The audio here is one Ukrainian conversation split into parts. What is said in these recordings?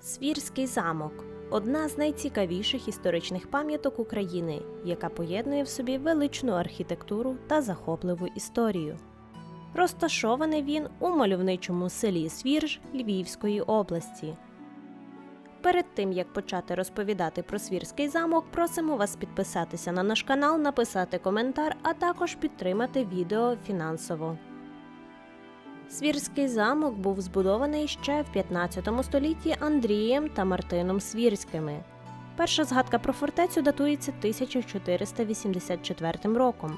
Свірський замок одна з найцікавіших історичних пам'яток України, яка поєднує в собі величну архітектуру та захопливу історію. Розташований він у мальовничому селі Свірж Львівської області. Перед тим як почати розповідати про Свірський замок, просимо вас підписатися на наш канал, написати коментар, а також підтримати відео фінансово. Свірський замок був збудований ще в 15 столітті Андрієм та Мартином Свірськими. Перша згадка про фортецю датується 1484 роком.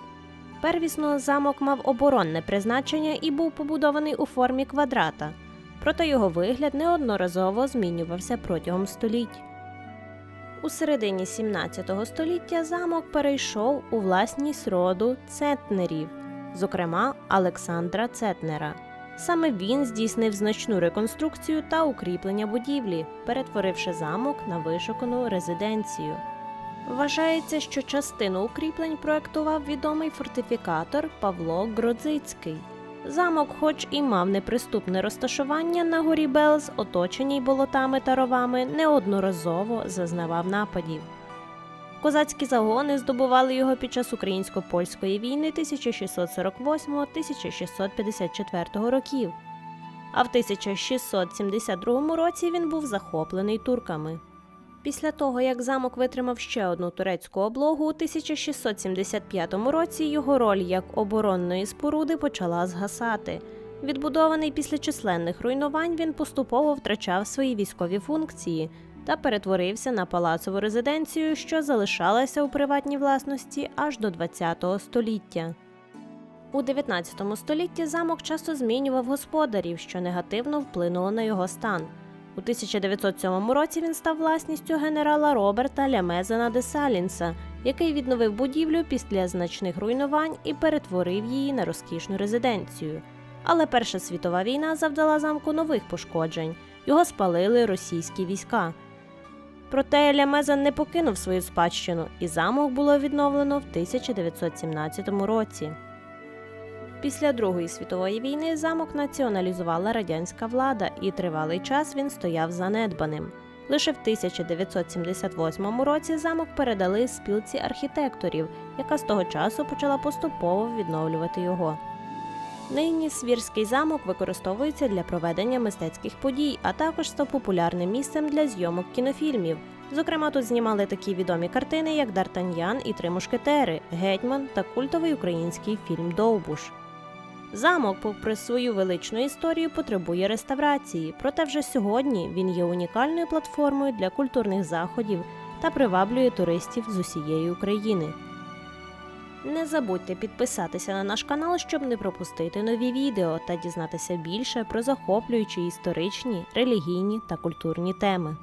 Первісно замок мав оборонне призначення і був побудований у формі квадрата, проте його вигляд неодноразово змінювався протягом століть. У середині 17 століття замок перейшов у власність роду цетнерів, зокрема Олександра Цетнера. Саме він здійснив значну реконструкцію та укріплення будівлі, перетворивши замок на вишукану резиденцію. Вважається, що частину укріплень проектував відомий фортифікатор Павло Гродзицький. Замок, хоч і мав неприступне розташування на горі Белз, оточеній болотами та ровами, неодноразово зазнавав нападів. Козацькі загони здобували його під час українсько-польської війни 1648-1654 років. А в 1672 році він був захоплений турками. Після того, як замок витримав ще одну турецьку облогу, у 1675 році його роль як оборонної споруди почала згасати. Відбудований після численних руйнувань, він поступово втрачав свої військові функції та перетворився на палацову резиденцію, що залишалася у приватній власності аж до ХХ століття. У 19 столітті замок часто змінював господарів, що негативно вплинуло на його стан. У 1907 році він став власністю генерала Роберта Лямезена де Салінса, який відновив будівлю після значних руйнувань і перетворив її на розкішну резиденцію. Але Перша світова війна завдала замку нових пошкоджень. Його спалили російські війська. Проте Лямезен не покинув свою спадщину, і замок було відновлено в 1917 році. Після Другої світової війни замок націоналізувала радянська влада, і тривалий час він стояв занедбаним. Лише в 1978 році замок передали спілці архітекторів, яка з того часу почала поступово відновлювати його. Нині Свірський замок використовується для проведення мистецьких подій, а також став популярним місцем для зйомок кінофільмів. Зокрема, тут знімали такі відомі картини, як Д'Артаньян і Три мушкетери, Гетьман та культовий український фільм Довбуш. Замок, попри свою величну історію, потребує реставрації, проте вже сьогодні він є унікальною платформою для культурних заходів та приваблює туристів з усієї України. Не забудьте підписатися на наш канал, щоб не пропустити нові відео та дізнатися більше про захоплюючі історичні, релігійні та культурні теми.